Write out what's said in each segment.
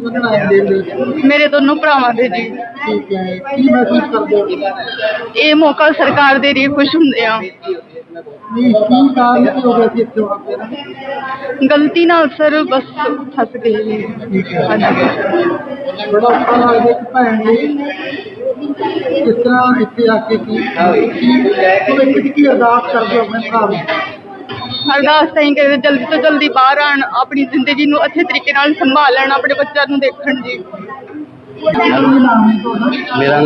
ਮੇਰੇ ਦੋਨੋਂ ਭਰਾਵਾਂ ਦੇ ਜੀ। ਠੀਕ ਹੈ। ਕੀ ਮਹਿਸੂਸ ਕਰਦੇ ਹੋ? ਇਹ ਮੌਕਾ ਸਰਕਾਰ ਦੇ ਲਈ ਖੁਸ਼ ਹੁੰਦੇ ਆ। ਨਹੀਂ ਕੀ ਕਾਰਨ ਕੀ ਹੋ ਗਿਆ ਸੀ ਇੱਥੇ ਵਾਪਸ ਨਾ ਗਲਤੀ ਨਾਲ ਸਰ ਬਸ ਫਸ ਗਈ ਜੀ। ਠੀਕ ਹੈ। ਹਾਂਜੀ। ਬੜਾ ਔਖਾ ਲੱਗਦਾ ਕਿ ਭੈਣ ਲਈ ਕਿਸ ਤਰ੍ਹਾਂ ਇੱਥੇ ਆ ਕੇ ਕੀ ਕੀ ਅਰਦਾਸ ਕਰਦੇ ਹੋ ਆਪਣੇ ਭਰਾ ਨੂੰ? ਅਰਦਾਸ ਤਾਂ ਹੀ ਕਰਦੇ ਜਲਦੀ ਤੋਂ ਜਲਦੀ ਬਾਹਰ ਆਣ ਆਪਣੀ ਜ਼ਿੰਦਗੀ ਨੂੰ ਅੱਛੇ ਤਰੀਕੇ ਨਾਲ ਸੰਭਾਲਣ ਆਪਣੇ ਬੱਚਿਆਂ ਨੂੰ ਦੇਖਣ ਜੀ। ਮੇਰਾ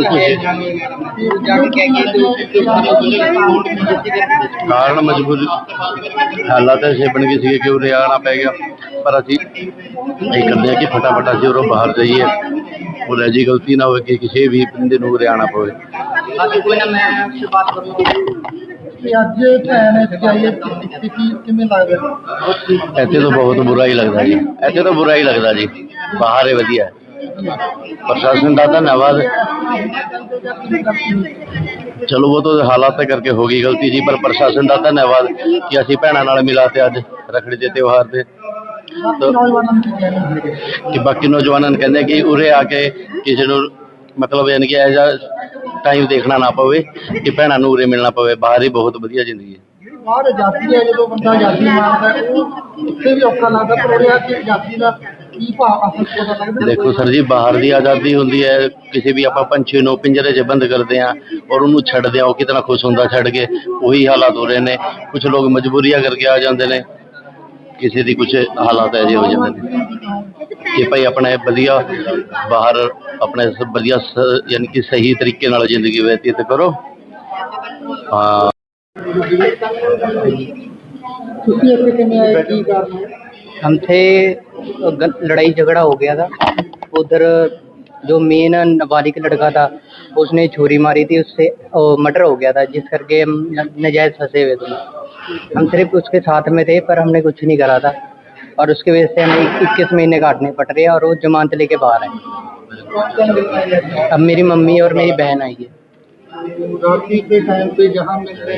ਕਾਰਨ ਮਜਬੂਰੀ ਹਾਲਾਤ ਐਸੇ ਬਣ ਗਏ ਸੀਗੇ ਕਿ ਉਰੇ ਆਣਾ ਪੈ ਗਿਆ। ਪਰ ਅਸੀਂ ਇਹ ਕਰਦੇ ਆ ਕਿ ਫਟਾਫਟ ਅਸੀਂ ਉਰੋਂ ਬਾਹਰ ਜਾਈਏ। ਉਹ ਰਹਿ ਗਲਤੀ ਨਾ ਹੋਵੇ ਕਿ ਕਿਸੇ ਵੀ ਬੰਦੇ ਨੂੰ ਉਰੇ ਆਣਾ ਪਵੇ। ਕਿ ਅੱਜ ਭੈਣ ਇੱਥੇ ਆਈ ਹੈ ਸਥਿਤੀ ਕਿਵੇਂ ਲੱਗਦਾ ਇੱਥੇ ਤਾਂ ਬਹੁਤ ਬੁਰਾ ਹੀ ਲੱਗਦਾ ਜੀ। ਇੱਥੇ ਤਾਂ ਬੁਰਾ ਹੀ ਲੱਗਦਾ ਜੀ। ਬਾਹਰ ਹੀ ਵਧੀਆ। ਪ੍ਰਸ਼ਾਸਨ ਦਾ ਧੰਨਵਾਦ। ਚਲੋ ਉਹ ਤਾਂ ਹਾਲਾਤ ਕਰਕੇ ਹੋ ਗਈ ਗਲਤੀ ਜੀ ਪਰ ਪ੍ਰਸ਼ਾਸਨ ਦਾ ਧੰਨਵਾਦ ਕਿ ਅਸੀਂ ਭੈਣਾਂ ਨਾਲ ਮਿਲਾ ਤੇ ਅੱਜ ਰੱਖੜੀ ਦੇ ਤਿਉਹਾਰ ਤੇ। ਕੀ ਕਿ ਬਾਕੀ ਨੌਜਵਾਨਾਂ ਨੂੰ ਕਹਿੰਦੇ ਕਿ ਉਰੇ ਆ ਕੇ ਕਿਸੇ ਨੂੰ ਮਤਲਬ ਯਾਨੀ ਕਿ ਐਜਾ ਟਾਈਮ ਦੇਖਣਾ ਨਾ ਪਵੇ ਕਿ ਭੈਣਾਂ ਨੂੰ ਉਰੇ ਮਿਲਣਾ ਪਵੇ ਬਾਹਰ ਹੀ ਬਹੁਤ ਵਧੀਆ ਜ਼ਿੰਦਗੀ ਹੈ। ਜਿਹੜੀ ਬਾਹਰ ਆਜ਼ਾਦੀ ਹੈ ਜਦੋਂ ਬੰਦਾ ਆਜ਼ਾਦੀ ਮੰਗਦਾ ਹੈ, ਉਹ ਉੱਥੇ ਵੀ ਔਖਾ ਲੱਗਦਾ ਪਰ ਉਹਦੇ ਕਿ ਆਜ਼ਾਦੀ ਦਾ ਕੀ ਭਾਵ ਅਸਲ ਪਤਾ ਲੱਗਦਾ। ਦੇਖੋ ਸਰ ਜੀ ਬਾਹਰ ਦੀ ਆਜ਼ਾਦੀ ਹੁੰਦੀ ਹੈ ਕਿਸੇ ਵੀ ਆਪਾਂ ਪੰਛੀ ਨੂੰ ਪਿੰਜਰੇ 'ਚ ਬੰਦ ਕਰਦੇ ਆ ਔਰ ਉਹਨੂੰ ਛੱਡਦੇ ਆ ਉਹ ਕਿਤਨਾ ਖੁਸ਼ ਹੁੰਦਾ ਛੱਡ ਕੇ ਉਹੀ ਹਾਲਾਤ ਹੋ ਰਹੇ ਨੇ। ਕੁਝ ਲੋਕ ਮਜਬੂਰੀਆਂ ਕਰਕੇ ਆ ਜਾਂਦੇ ਨੇ ਕਿਸੇ ਦੀ ਕੁਝ ਹਾਲਾਤ ਐਜੇ ਹੋ ਜਾਂਦੇ ਨੇ। ਕਿ ਭਾਈ ਆਪਣੇ ਵਧੀਆ ਬਾਹਰ ਆਪਣੇ ਸ- ਵਧੀਆ ਸ- ਯਾਨੀ ਕਿ ਸਹੀ ਤਰੀਕੇ ਨਾਲ ਜ਼ਿੰਦਗੀ ਬਤੀਤ ਕਰੋ ਹਾਂ ਤੁਸੀਂ ਇੱਥੇ ਕਿਵੇਂ ਆਏ ਕੀ ਕਾਰਨ ਹੈ हमसे ग- लड़ाई झगड़ा हो गया था उधर जो मेन नाबालिग लड़का था उसने छुरी मारी थी उससे मर्डर हो गया था जिस करके हम न- नजायज फंसे हुए थे हम सिर्फ उसके साथ में थे पर हमने कुछ नहीं करा था और उसकी वजह से हमें इक्कीस महीने काटने पड़ रहे हैं और वो जमानत लेके बाहर है। है अब मेरी मम्मी और मेरी बहन आई है। के टाइम पे जहाँ मिल रहे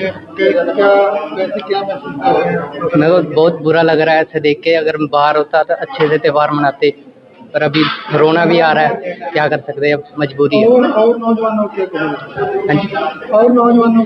मेरे को बहुत बुरा लग रहा है ऐसे देख के। अगर बाहर होता तो अच्छे से त्यौहार मनाते पर अभी कोरोना भी आ रहा है। क्या कर सकते हैं? अब मजबूरी है। और नौजवानों के हाँ और नौजवानों